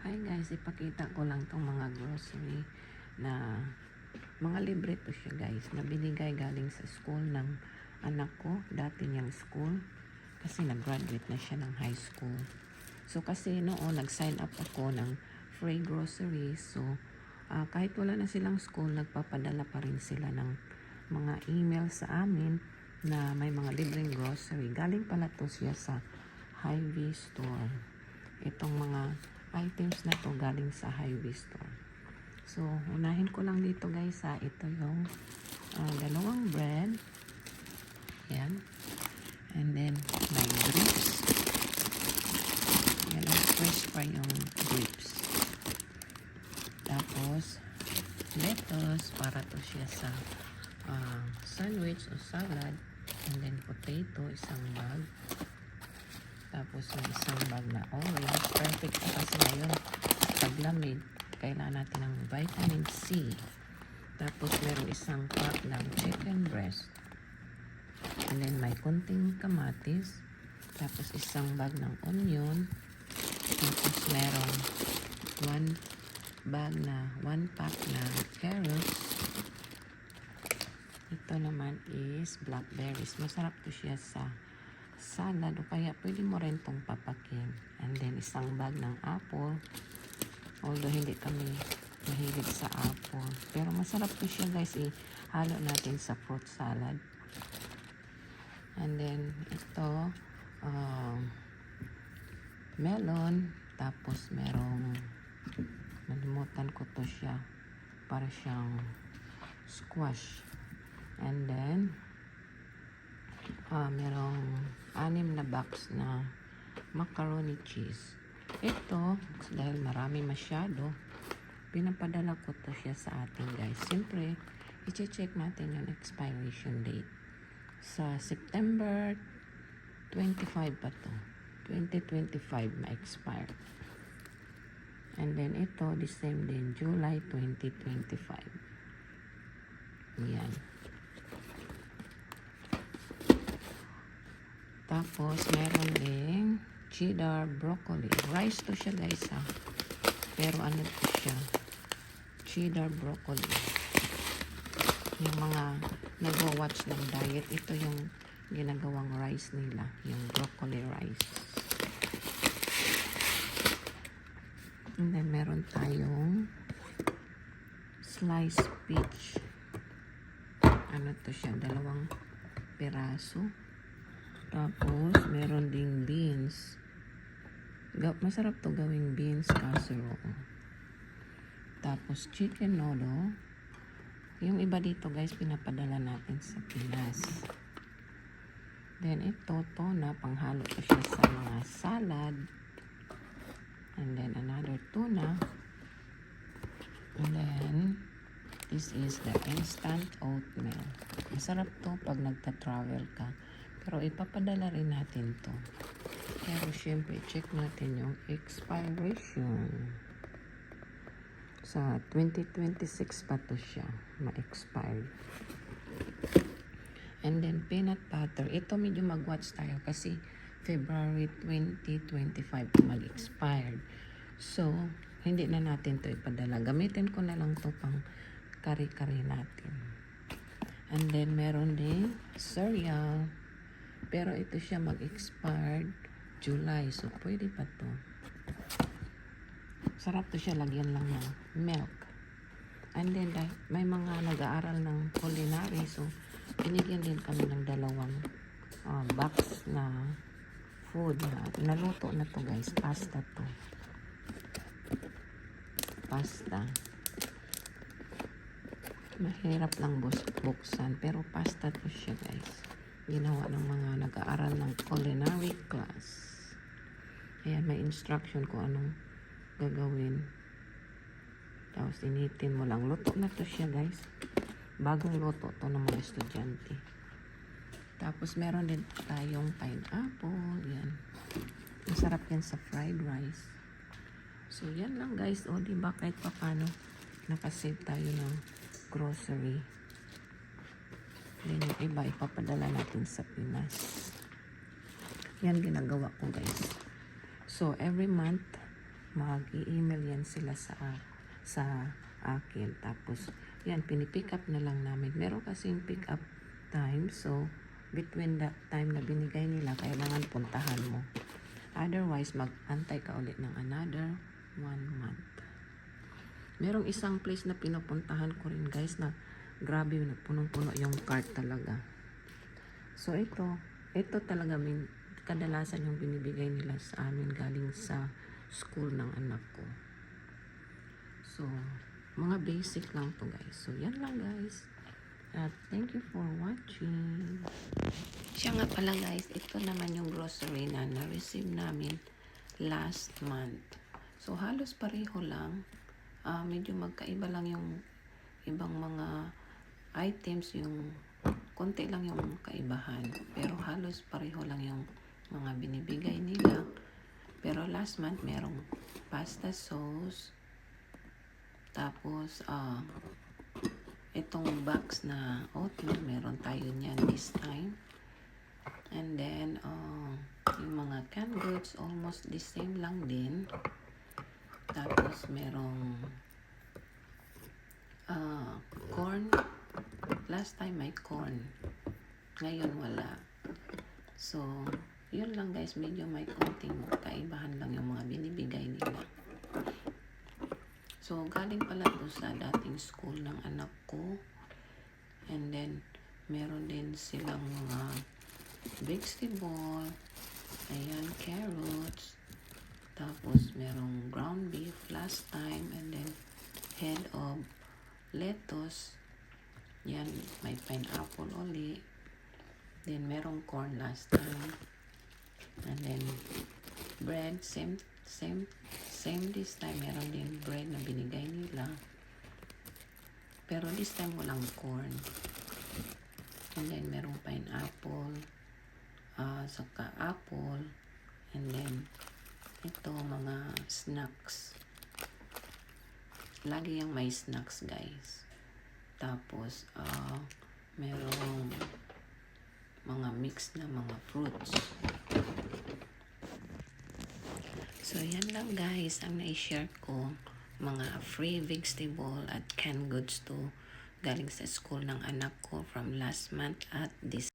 Hi guys, ipakita ko lang tong mga grocery na mga libre to siya guys na binigay galing sa school ng anak ko, dati niyang school kasi nag-graduate na siya ng high school. So kasi noon nag-sign up ako ng free groceries so ah, kahit wala na silang school, nagpapadala pa rin sila ng mga email sa amin na may mga libreng grocery. Galing pala to siya sa Hy-Vee store. Itong mga items na to galing sa Hy-Vee store. So, unahin ko lang dito guys ha. Ito yung ah, dalawang bread. Yan. And then, may grapes. Yan ang fresh pa yung grapes. Tapos, lettuce para to siya sa ah, sandwich o salad. And then, potato, isang bag. Tapos, yung isang bag na orange. Perfect pa kasi ngayon. Paglamig, kailangan natin ng vitamin C. Tapos, meron isang pack ng chicken breast. And then, may konting kamatis. Tapos, isang bag ng onion. Tapos, meron one bag na, one pack na carrots. Ito naman is blackberries. Masarap to siya sa salad o kaya pwede mo rin tong papakin. And then, isang bag ng apple. Although, hindi kami mahilig sa apple. Pero masarap to siya guys. Ihalo natin sa fruit salad. And then, ito, um, melon. Tapos, merong, nalimutan ko to siya. Para siyang squash. And then, ah, merong anim na box na macaroni cheese. Ito, dahil marami masyado, pinapadala ko to siya sa atin guys. Siyempre, i-check natin yung expiration date. Sa September 25 pa to. 2025 ma-expire. And then ito, the same din, July 2025. Yan. Tapos, meron ding cheddar broccoli. Rice to siya guys ha. Pero ano to siya? Cheddar broccoli. Yung mga nagwa-watch ng diet, ito yung ginagawang rice nila. Yung broccoli rice. And then, meron tayong sliced peach. Ano to siya? Dalawang piraso. Tapos, meron ding beans. Masarap to gawing beans casserole. Tapos, chicken noodle. Yung iba dito, guys, pinapadala natin sa Pinas. Then, ito, to na panghalo to siya sa mga salad. And then, another tuna. And then, this is the instant oatmeal. Masarap to pag nagta-travel ka. Pero ipapadala rin natin to. Pero syempre, check natin yung expiration. Sa 2026 pa to siya ma-expire. And then peanut butter. Ito medyo mag-watch tayo kasi February 2025 to mag-expired. So, hindi na natin to ipadala. Gamitin ko na lang to pang kari-kari natin. And then meron din cereal. Pero ito siya mag-expired July. So, pwede pa to. Sarap to siya. Lagyan lang ng milk. And then, may mga nag-aaral ng culinary. So, binigyan din kami ng dalawang ah, box na food. Na, naluto na to guys. Pasta to. Pasta. Mahirap lang buksan. Pero pasta to siya guys ginawa ng mga nag-aaral ng culinary class. Ayan, may instruction kung anong gagawin. Tapos initin mo lang. Luto na to siya, guys. Bagong luto to ng mga estudyante. Tapos meron din tayong pineapple. Yan. Masarap yan sa fried rice. So, yan lang guys. O, di ba kahit pa paano nakasave tayo ng grocery. Then yung iba, ipapadala natin sa Pinas. Yan ginagawa ko guys. So, every month, mag-email yan sila sa sa akin. Tapos, yan, pinipick up na lang namin. Meron kasing pick up time. So, between that time na binigay nila, kailangan puntahan mo. Otherwise, mag-antay ka ulit ng another one month. Merong isang place na pinupuntahan ko rin guys na grabe punong-puno yung cart talaga. So ito, ito talaga min kadalasan yung binibigay nila sa amin galing sa school ng anak ko. So, mga basic lang to guys. So, yan lang guys. At thank you for watching. Siya nga pala guys, ito naman yung grocery na na-receive namin last month. So, halos pareho lang. Ah, medyo magkaiba lang yung ibang mga items, yung konti lang yung kaibahan. Pero halos pareho lang yung mga binibigay nila. Pero last month, merong pasta sauce. Tapos, ah, itong box na oatmeal, meron tayo niyan this time. And then, uh, yung mga canned goods, almost the same lang din. Tapos, merong uh, corn. Last time may corn. Ngayon, wala. So, yun lang guys. Medyo may konting kaibahan lang yung mga binibigay nila. So, galing pala to sa dating school ng anak ko. And then, meron din silang mga vegetable. Ayan, carrots. Tapos, merong ground beef last time. And then, head of lettuce. Yan, may pineapple uli. Then, merong corn last time. And then, bread, same, same, same this time. Meron din bread na binigay nila. Pero this time walang corn. And then, merong pineapple, ah saka apple, and then, ito, mga snacks. Lagi yung may snacks, guys. Tapos, ah merong mga mix na mga fruits. So, yan lang guys ang na-share ko. Mga free vegetable at canned goods to galing sa school ng anak ko from last month at this